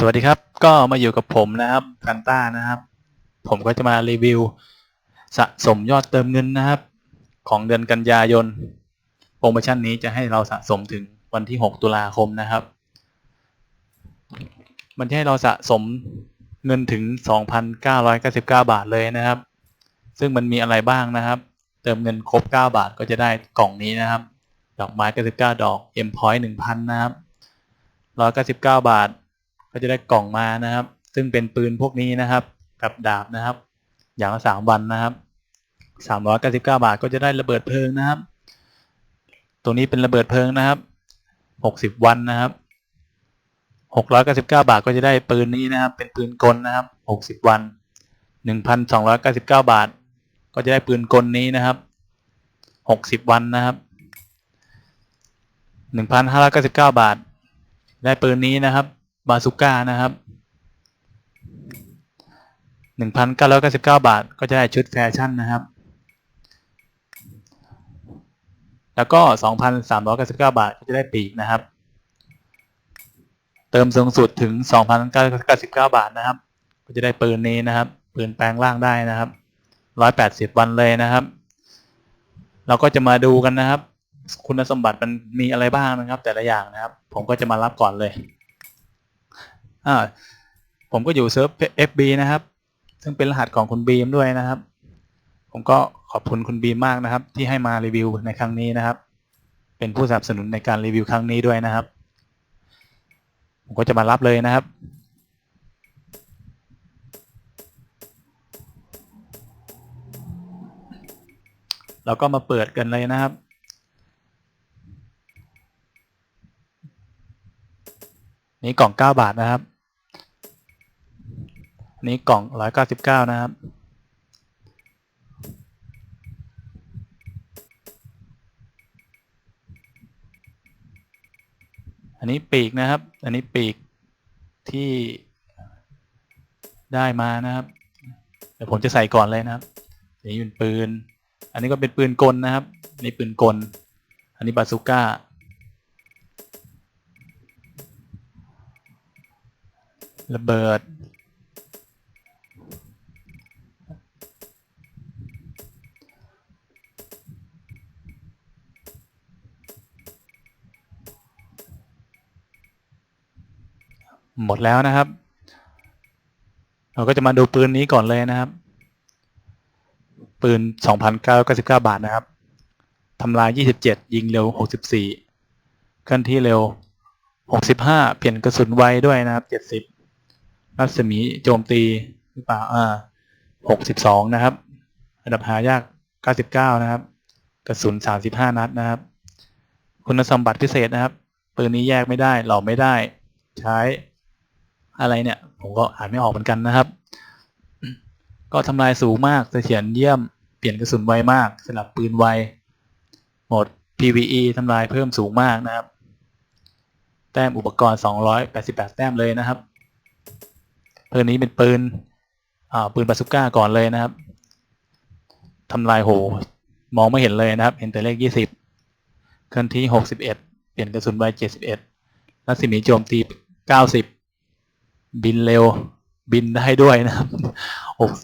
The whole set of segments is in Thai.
สวัสดีครับ ก็มาอยู่กับผมนะครับซันต้านะครับ ผมก็จะมารีวิว สะสมยอดเติมเงินนะครับ ของเดือนกันยายนโปรโมชั่นนี้จะให้เราสะสมถึงวันที่ 6 ตุลาคมนะครับ มันจะให้เราสะสมเงินถึง 2,999 บาทเลยนะครับ ซึ่งมันมีอะไรบ้างนะครับ เติมเงินครบ 9 บาทก็จะได้กล่องนี้นะครับ ดอกไม้99ดอก M point 1,000 นะครับ199 บาท ก็จะได้กล่องมานะครับ ซึ่งเป็นปืนพวกนี้นะครับ กับดาบนะครับ อย่างละสามวันนะครับสามร้อยเก้าสิบเก้าบาทก็จะได้ระเบิดเพลิงนะครับตัวนี้เป็นระเบิดเพลิงนะครับหกสิบวันนะครับหกร้อยเก้าสิบเก้าบาทก็จะได้ปืนนี้นะครับ เป็นปืนกลนะครับหกสิบวันหนึ่งพันสองร้อยเก้าสิบเก้าบาท ก็จะได้ปืนกลนี้นะครับหกสิบวันนะครับหนึ่งพันห้าร้อยเก้าสิบเก้าบาท ได้ปืนนี้นะครับ บาซูก้านะครับหนึ่งพันเก้าร้อยเก้าสิบเก้าบาท ก็จะได้ชุดแฟชั่นนะครับ แล้วก็สองพันสามร้อยเก้าสิบเก้าบาท ก็จะได้ปีกนะครับ เติมสูงสุดถึงสองพันเก้าร้อยเก้าสิบเก้าบาทนะครับ ก็จะได้ปืนนี้นะครับ ปืนแปลงร่างได้นะครับร้อยแปดสิบวันเลยนะครับ เราก็จะมาดูกันนะครับ คุณสมบัติมันมีอะไรบ้างนะครับ แต่ละอย่างนะครับ ผมก็จะมารับก่อนเลย อ่าผมก็อยู่เซิร์ฟ FB นะครับ ซึ่งเป็นรหัสของคุณบีมด้วยนะครับ ผมก็ขอบคุณคุณบีมมากนะครับ ที่ให้มารีวิวในครั้งนี้นะครับ เป็นผู้สนับสนุนในการรีวิวครั้งนี้ด้วยนะครับ ผมก็จะมารับเลยนะครับเราก็มาเปิดกันเลยนะครับ นี่กล่อง 9 บาทนะครับ นี้กล่อง 199 นะครับ อันนี้ปีกนะครับ อันนี้ปีกที่ได้มานะครับ เดี๋ยวผมจะใส่ก่อนเลยนะครับอันนี้เป็นปืน อันนี้ก็เป็นปืนกลนะครับอันนี้ปืนกล อันนี้บาซูก้าระเบิด หมดแล้วนะครับ เราก็จะมาดูปืนนี้ก่อนเลยนะครับ ปืน 2,999 บาทนะครับทำลาย 27 ยิงเร็ว 64เคลื่อนที่เร็ว 65 เปลี่ยนกระสุนไวด้วยนะครับ 70 รัศมีโจมตีหรือเปล่าอ่า62 นะครับ ระดับหายาก 99 นะครับ กระสุน 35 นัดนะครับ คุณสมบัติพิเศษนะครับ ปืนนี้แยกไม่ได้หลอไม่ได้ ใช้ อะไรเนี่ย ผมก็อ่านไม่ออกเหมือนกันนะครับ ก็ทำลายสูงมากเสถียรเยี่ยมเปลี่ยนกระสุนไวมากสลับปืนไวหมด PVE ทำลายเพิ่มสูงมากนะครับ แต้มอุปกรณ์ 288 แต้มเลยนะครับปืนนี้เป็นปืนอ่าปืนบาซูก้าก่อนเลยนะครับทำลายโห มองไม่เห็นเลยนะครับ เห็นแต่เลข 20 เคลื่อนที่ 61 เปลี่ยนกระสุนไว71รัศมีโจมตี 90 บินเร็ว บินได้ด้วยนะครับ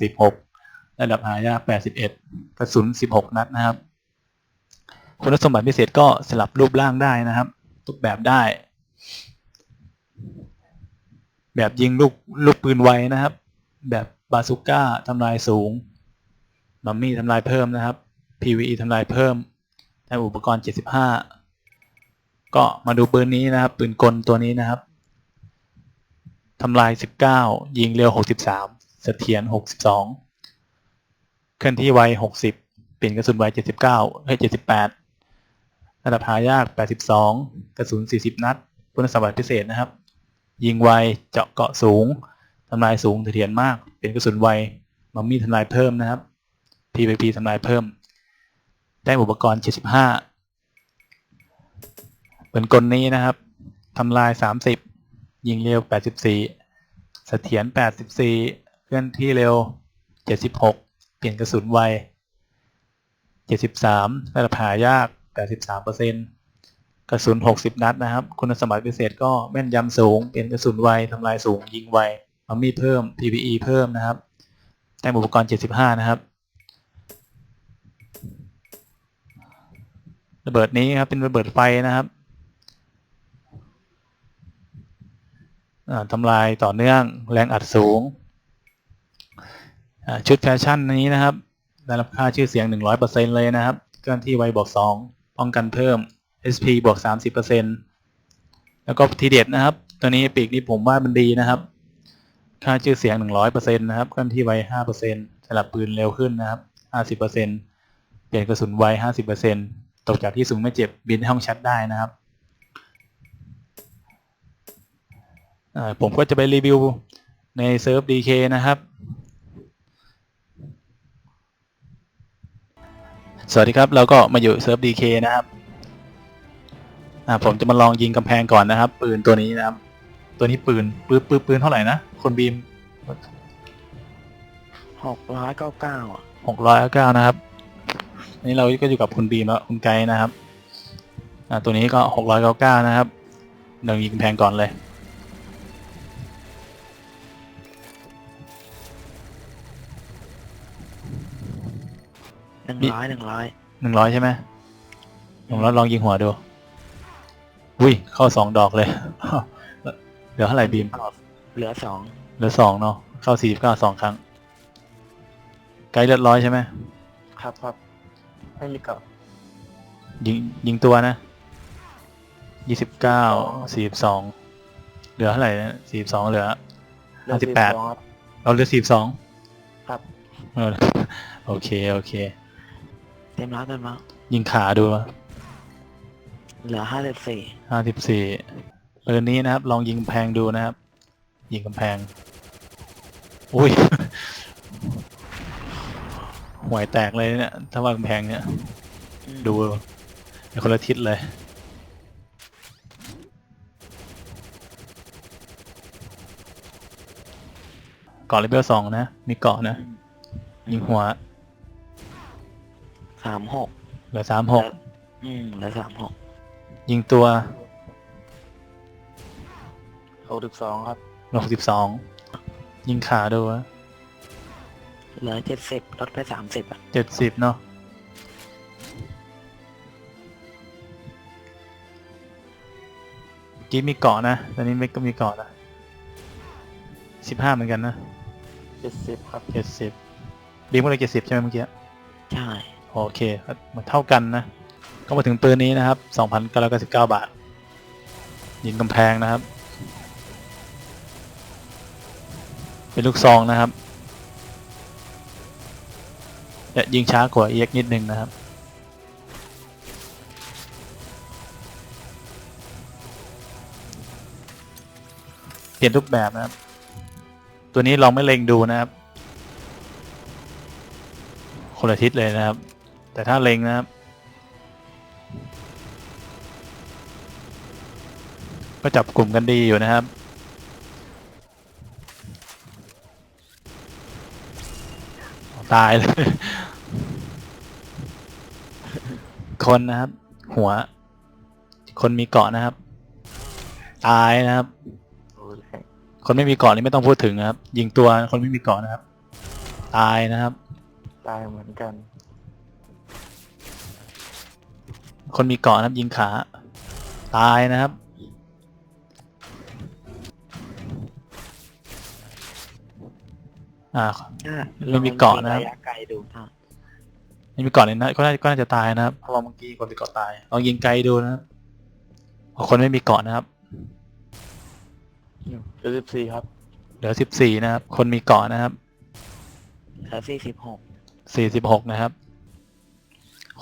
66ระดับหายาก81กระสุน16นัดนะครับ คุณสมบัติพิเศษก็สลับรูปร่างได้นะครับ ทุกแบบได้ แบบยิงลูกลูกปืนไวนะครับ แบบบาซูก้าทำลายสูงมัมมี่ทำลายเพิ่มนะครับ PVE ทำลายเพิ่มแต่อุปกรณ์ 75 ก็มาดูปืนนี้นะครับ ปืนกลตัวนี้นะครับ ทำลาย19ยิงเร็ว63เสถียร62เคลื่อนที่ไว60เปลี่ยนกระสุนไว79ให้78ระดับหายาก82กระสุน40นัดคุณสมบัติพิเศษนะครับ ยิงไวเจาะเกาะสูงทำลายสูงเสถียรมาก เป็นกระสุนไวมัมมี่ทำลายเพิ่มนะครับ PVP ทำลายเพิ่ม ได้อุปกรณ์75ปืนกลนี้นะครับทำลาย30 ยิงเร็ว 84 เสถียร 84 เคลื่อนที่เร็ว 76 เปลี่ยนกระสุนไว 73ระดับหายาก 83%กระสุน 60 นัดนะครับ คุณสมบัติพิเศษก็แม่นยำสูง เปลี่ยนกระสุนไวทำลายสูง ยิงไวเอามีดเพิ่ม PVE เพิ่มนะครับ แต่งอุปกรณ์ 75 นะครับระเบิดนี้ครับเป็นระเบิดไฟนะครับอ่า ทำลายต่อเนื่องแรงอัดสูง ชุดแฟชั่นนี้นะครับ ได้รับค่าชื่อเสียง 100%เลยนะครับเคลื่อนที่ไวบวก2ป้องกันเพิ่ม SP บวก 30%แล้วก็ทีเด็ดนะครับ ตัวนี้ปีกนี้ผมว่ามันดีนะครับ ค่าชื่อเสียง 100%นะครับเคลื่อนที่ไว5%สลับปืนเร็วขึ้นนะครับ 50%เปลี่ยนกระสุนไว 50%ตกจากที่สูงไม่เจ็บบินในห้องชัดได้นะครับอ่า ผมก็จะไปรีวิวในเซิร์ฟ DK นะครับ สวัสดีครับเราก็มาอยู่เซิร์ฟ DK นะครับอ่าผมจะมาลองยิงกำแพงก่อนนะครับ ปืนตัวนี้นะครับ ตัวนี้ปืนปืนปืนปืนเท่าไหร่นะคนบีมหกร้อยเก้าเก้าอะหกร้อยเก้านะครับอันนี้เราก็อยู่กับคุณบีมแล้วคุณไกด์นะครับอ่าตัวนี้ก็หกร้อยเก้าเก้านะครับเดี๋ยวยิงกำแพงก่อนเลย หนึ่งมีร้อยหนึ่งร้อยหนึ่งร้อยใช่ไหมหนึ่งร้อยลองยิงหัวดู อุ้ย เข้าสองดอกเลย เหลือเท่าไหร่บีม เหลือสองเหลือสองเนาะ เข้าสี่สิบเก้าสองครั้ง ไกด์เลือดร้อยใช่ไหม ครับครับไม่มีกับยิงยิงตัวนะ ยี่สิบเก้า สี่สิบสอง เหลือเท่าไหร่นะสี่สิบสองเหลือห้าสิบแปด เราเหลือสี่สิบสองครับเออโอเค โอเคเต็มแล้วเต็มแล้วยิงขาดูเหลือห้าสิบสี่ห้าสิบสี่ปืนนี้นะครับ ลองยิงกำแพงดูนะครับ ยิงกำแพง อุ้ย ห่วยแตกเลยเนี่ย ถ้าว่ากำแพงเนี่ย ดูในคนละทิศเลย เกาะเลเวลสองนะ มีเกาะนะ ยิงหัว สามหกเหลือสามหกอืมเหลือสามหกยิงตัวหกสิบสองครับหกสิบสองยิงขาดูวะเหลือเจ็ดสิบลดไปสามสิบอะเจ็ดสิบเนาะเมื่อกี้มีเกาะนะตอนนี้ไม่ก็มีเกาะนะสิบห้าเหมือนกันนะเจ็ดสิบครับเจ็ดสิบบีมก็เลยเจ็ดสิบใช่ไหมเมื่อกี้ใช่ โอเคเหมันเท่ากันนะ ก็มาถึงปืนนี้นะครับสองพันเก้าร้อยสิบเก้าบาท ยิงกำแพงนะครับ เป็นลูกซองนะครับจะยิงช้ากว่าเอ็กนิดนึงนะครับเปลี่ยนรูปแบบนะครับ ตัวนี้ลองไม่เล็งดูนะครับ คนละทิศเลยนะครับ แต่ถ้าเล็งนะครับ ก็จับกลุ่มกันดีอยู่นะครับ ตายเลย คนนะครับ หัว คนมีเกาะนะครับ ตายนะครับ คนไม่มีเกาะนี่ไม่ต้องพูดถึงนะครับ ยิงตัวคนไม่มีเกาะนะครับ ตายนะครับ ตายเหมือนกัน คนมีเกาะนะครับยิงขา ตายนะครับ อ่าไม่มีเกาะนะครับลองยิงระยะไกลดูนะไม่มีเกาะเนี่ยนะก็น่าก็น่าจะตายนะครับเพราะว่าเมื่อกี้คนมีเกาะตายลองยิงไกลดูนะครับเพราะคนไม่มีเกาะนะครับเหลือสิบสี่ครับเหลือสิบสี่นะครับ คนมีเกาะนะครับเหลือสี่สิบหกสี่สิบหกนะครับ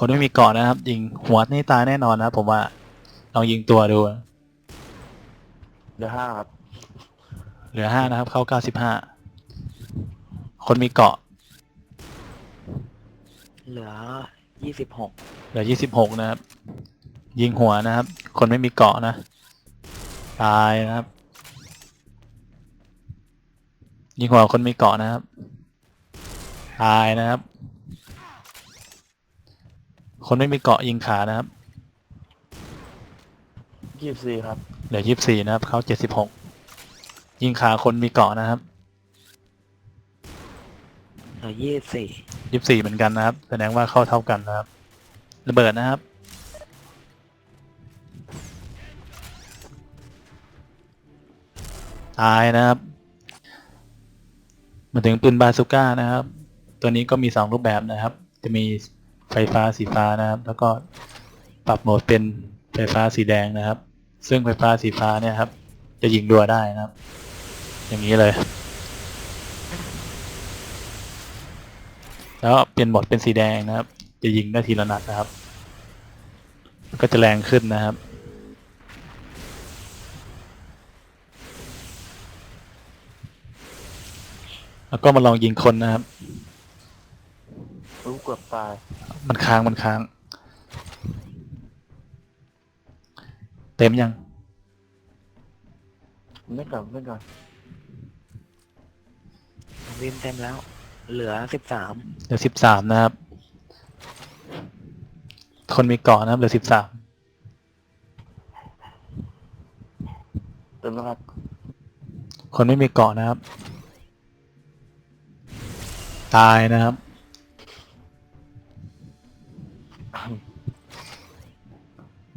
คนไม่มีเกาะนะครับ ยิงหัวนี่ตายแน่นอนนะครับผมว่าลองยิงตัวดูเหลือห้าครับ เหลือห้านะครับ เข้าเก้าสิบห้าคนมีเกาะ เหลือยี่สิบหกเหลือยี่สิบหกนะครับ ยิงหัวนะครับ คนไม่มีเกาะนะตายนะครับ ยิงหัวคนมีเกาะนะครับตายนะครับ คนไม่มีเกาะยิงขานะครับยี่สิบสี่ครับ เหลือยี่สิบสี่นะครับเขาเจ็ดสิบหกยิงขาคนมีเกาะนะครับเหลือยี่สี่ยี่สิบสี่เหมือนกันนะครับ แสดงว่าเข้าเท่ากันนะครับ ระเบิดนะครับ ตายนะครับ มาถึงปืนบาซูก้านะครับ ตัวนี้ก็มีสองรูปแบบนะครับ จะมี ไฟฟ้าสีฟ้านะครับ แล้วก็ปรับโหมดเป็นไฟฟ้าสีแดงนะครับ ซึ่งไฟฟ้าสีฟ้าเนี่ยครับ จะยิงดัวได้นะครับ อย่างนี้เลย แล้วเปลี่ยนโหมดเป็นสีแดงนะครับ จะยิงได้ทีละนัดนะครับ ก็จะแรงขึ้นนะครับแล้วก็มาลองยิงคนนะครับ กือบตาย มันค้าง มันค้าง เต็มยัง ไม่กลับไม่กลับวิมเต็มแล้ว เหลือสิบสามเหลือสิบสามนะครับ คนมีเกาะนะครับ เหลือสิบสามเต็มแล้วครับ คนไม่มีเกาะนะครับ ตายนะครับ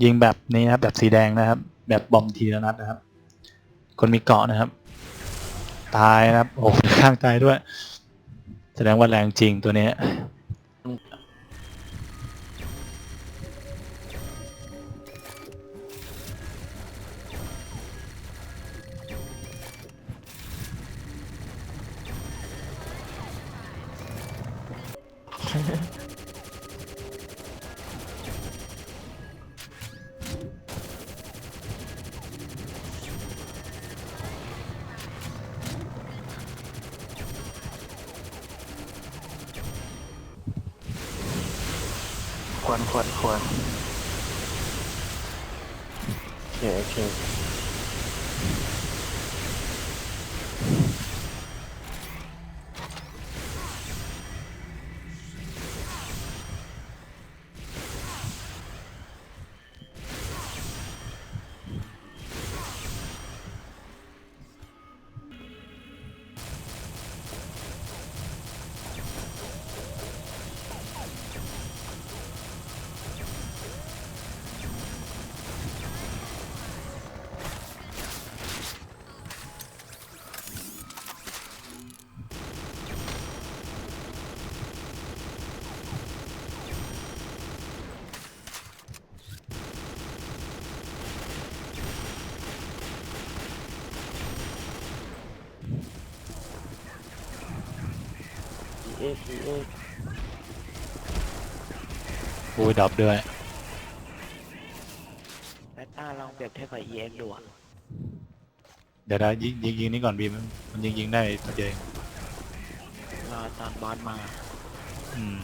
ยิงแบบนี้นะครับ แบบสีแดงนะครับ แบบบอมทีละนัดนะครับ คนมีเกาะนะครับ ตายนะครับโอ้โหข้างตายด้วย แสดงว่าแรงจริงตัวเนี้ ควรควรควรโอเคโอเค โอ้ยดับด้วยแบตต้าลองเปรียบเทียบกับ EX ดูอะเดี๋ยวนะยิงยิงยิงนี่ก่อนบีมมันยิงยิงได้ตัวเดียวเองรอตอนบอสมา อืม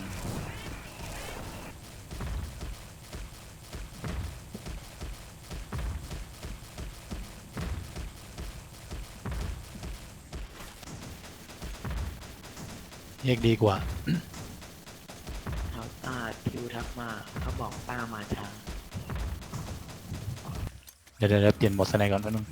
เรียกดีกว่าเขาต้าทิวทักมาเขาบอกต้ามาช้า เดี๋ยวเดี๋ยวเดี๋ยวเปลี่ยนโหมดสไนก่อนแป๊บนึง